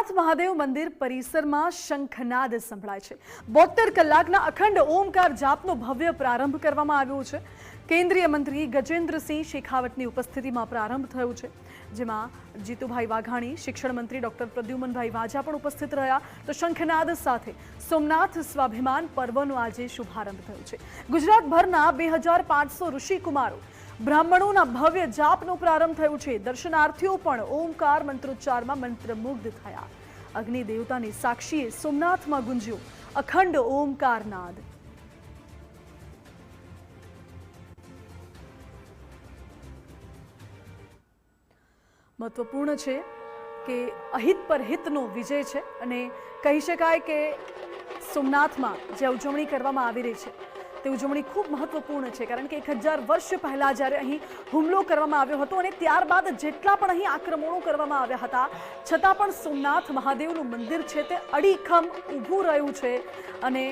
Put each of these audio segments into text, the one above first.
સોમનાથ મહાદેવ મંદિર પરિસરમાં શંખનાદ સંભળાય છે. બોતેર કલાકના અખંડ ઓમકાર જાપનો ભવ્ય પ્રારંભ કરવામાં આવ્યો છે. કેન્દ્રીય મંત્રી ગજેન્દ્રસિંહ શેખાવતની ઉપસ્થિતિમાં પ્રારંભ થયો છે. જેમાં જીતુભાઈ વાઘાણી, શિક્ષણ મંત્રી ડોક્ટર પ્રદ્યુમનભાઈ વાજા પણ ઉપસ્થિત રહ્યા. તો શંખનાદ સાથે સોમનાથ સ્વાભિમાન પર્વનો આજે શુભારંભ થયો છે. ગુજરાતભરના બે હજાર પાંચસો ઋષિકુમારો બ્રાહ્મણોના ભવ્ય જાપનો પ્રારંભ થયો છે. દર્શનાર્થીઓ પણ ઓમકાર મંત્રોચ્ચારમાં મંત્રમુગ્ધ થયા. અગ્નિ દેવતાની સાક્ષીએ સોમનાથમાં ગુંજ્યો. અખંડ ઓમકાર નાદ. મહત્વપૂર્ણ છે કે અહિત પર હિતનો વિજય છે અને કહી શકાય કે સોમનાથમાં જે ઉજવણી કરવામાં આવી રહી છે. તે ઉજવણી ખૂબ મહત્વપૂર્ણ છે, કારણ કે એક હજાર વર્ષ પહેલાં જ્યારે અહીં હુમલો કરવામાં આવ્યો હતો અને ત્યારબાદ જેટલા પણ અહીં આક્રમણો કરવામાં આવ્યા હતા, છતાં પણ સોમનાથ મહાદેવનું મંદિર છે તે અડીખમ ઊભું રહ્યું છે અને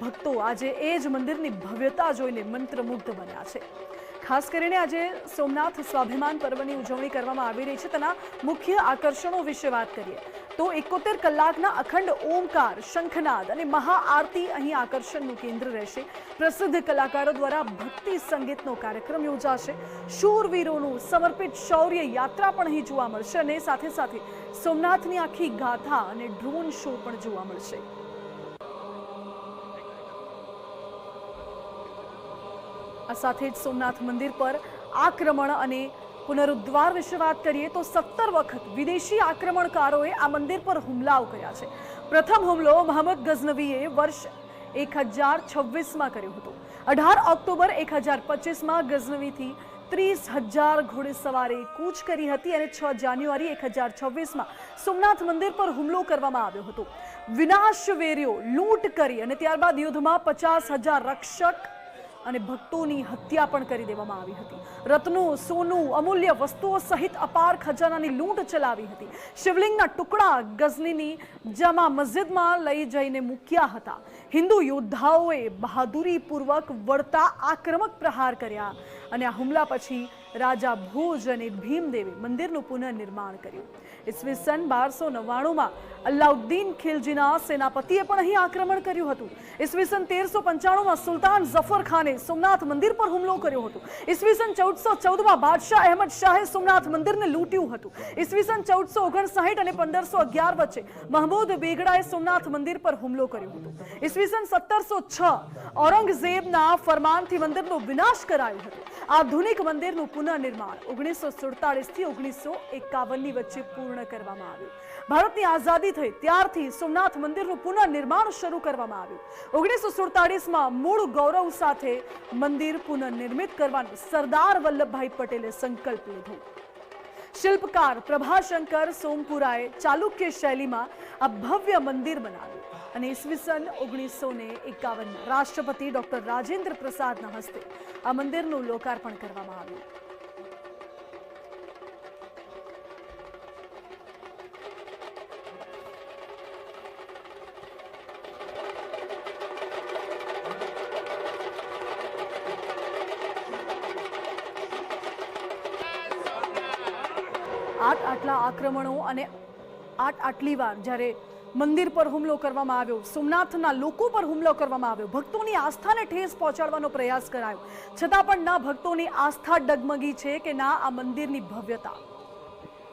ભક્તો આજે એ જ મંદિરની ભવ્યતા જોઈને મંત્રમુગ્ધ બન્યા છે. ખાસ કરીને આજે સોમનાથ સ્વાભિમાન પર્વની ઉજવણી કરવામાં આવી રહી છે. તેના મુખ્ય આકર્ષણો વિશે વાત કરીએ. તો એકોતેર કલાકના અખંડ ઓમકાર, શંખનાદ અને મહાઆરતી અહીં આકર્ષણનું કેન્દ્ર રહેશે. પ્રસિદ્ધ કલાકારો દ્વારા ભક્તિ સંગીતનો કાર્યક્રમ યોજાશે. શૂરવીરોનું સમર્પિત શૌર્ય યાત્રા પણ અહીં જોવા મળશે અને સાથે સાથે સોમનાથની આખી ગાથા અને ડ્રોન શો પણ જોવા મળશે. આ સાથે જ સોમનાથ મંદિર પર આક્રમણ અને પુનરુદ્ધાર વિશે વાત કરીએ તો સત્તર વખત વિદેશી આક્રમણકારોએ આ મંદિર પર હુમલાઓ કર્યા છે. પ્રથમ હુમલો મહંમદ ગઝનવીએ વર્ષ એક હજાર છવ્વીસમાં કર્યો હતો. અઢાર ઓક્ટોબર એક હજાર પચીસમાં ગઝનવીથી ત્રીસ હજાર ઘોડેસવારે કૂચ કરી હતી અને છ જાન્યુઆરી એક હજાર છવ્વીસમાં સોમનાથ મંદિર પર હુમલો કરવામાં આવ્યો હતો. વિનાશ વેર્યો લૂંટ કરી અને ત્યારબાદ યુદ્ધમાં પચાસ હજાર રક્ષક અને ભક્તોની હત્યા પણ કરી દેવામાં આવી હતી. રત્નો, સોનું, અમૂલ્ય વસ્તુઓ સહિત અપાર ખજાનાની લૂંટ ચલાવી હતી. શિવલિંગના ટુકડા ગઝનીની જામા મસ્જિદમાં લઈ જઈને મૂક્યા હતા. હિન્દુ યોદ્ધાઓએ બહાદુરીપૂર્વક વળતા આક્રમક પ્રહાર કર્યા અને આ હુમલા પછી રાજા ભોજ અને ભીમદેવે મંદિરનું પુનઃનિર્માણ કર્યું. ઈસવીસન બારસો નવ્વાણુંમાં અલ્લાઉદ્દીન ખિલજીના સેનાપતિએ પણ અહીં આક્રમણ કર્યું હતું. ઈસવીસન તેરસો પંચાણુંમાં સુલતાન ઝફર ખાને સોમનાથ મંદિર પર હુમલો કર્યો હતો. ઈસવીસન ચૌદસો ચૌદમાં બાદશાહ અહેમદ શાહે સોમનાથ મંદિરને લૂંટ્યું હતું. ઈસવીસન ચૌદસો ઓગણસાઠ અને પંદરસો અગિયાર વચ્ચે મહમૂદ બેગડાએ સોમનાથ મંદિર પર હુમલો કર્યો હતો. ઈસવીસન સત્તરસો છ ઔરંગઝેબના ફરમાનથી મંદિરનો વિનાશ કરાયો હતો. આધુનિક મંદિરનું પુનઃનિર્માણ ઓગણીસો સુડતાલીસથી ઓગણીસો એકાવનની વચ્ચે પૂર્ણ કરવામાં આવ્યું. ભારતની આઝાદી થઈ ત્યારથી સોમનાથ મંદિરનું પુનઃનિર્માણ શરૂ કરવામાં આવ્યું. ઓગણીસો સુડતાલીસમાં મૂળ ગૌરવ સાથે મંદિર પુનઃનિર્મિત કરવાનો સરદાર વલ્લભભાઈ પટેલે સંકલ્પ લીધો. શિલ્પકાર પ્રભાશંકર સોમપુરાએ ચાલુક્ય શૈલીમાં આ ભવ્ય મંદિર બનાવ્યું. અને ઈસવીસન ઓગણીસો ને એકાવન રાષ્ટ્રપતિ ડોક્ટર રાજેન્દ્ર પ્રસાદના હસ્તે આ મંદિરનું લોકાર્પણ કરવામાં આવ્યું. આટ આટલા આક્રમણો અને આઠ આટલી વાર જ્યારે મંદિર પર હુમલો કરવામાં આવ્યો, સોમનાથના લોકો પર હુમલો કરવામાં આવ્યો, ભક્તોની આસ્થાને ઠેસ પહોંચાડવાનો પ્રયાસ કરાયો. છતાં પણ ના ભક્તોની આસ્થા ડગમગી છે કે ના આ મંદિરની ભવ્યતા.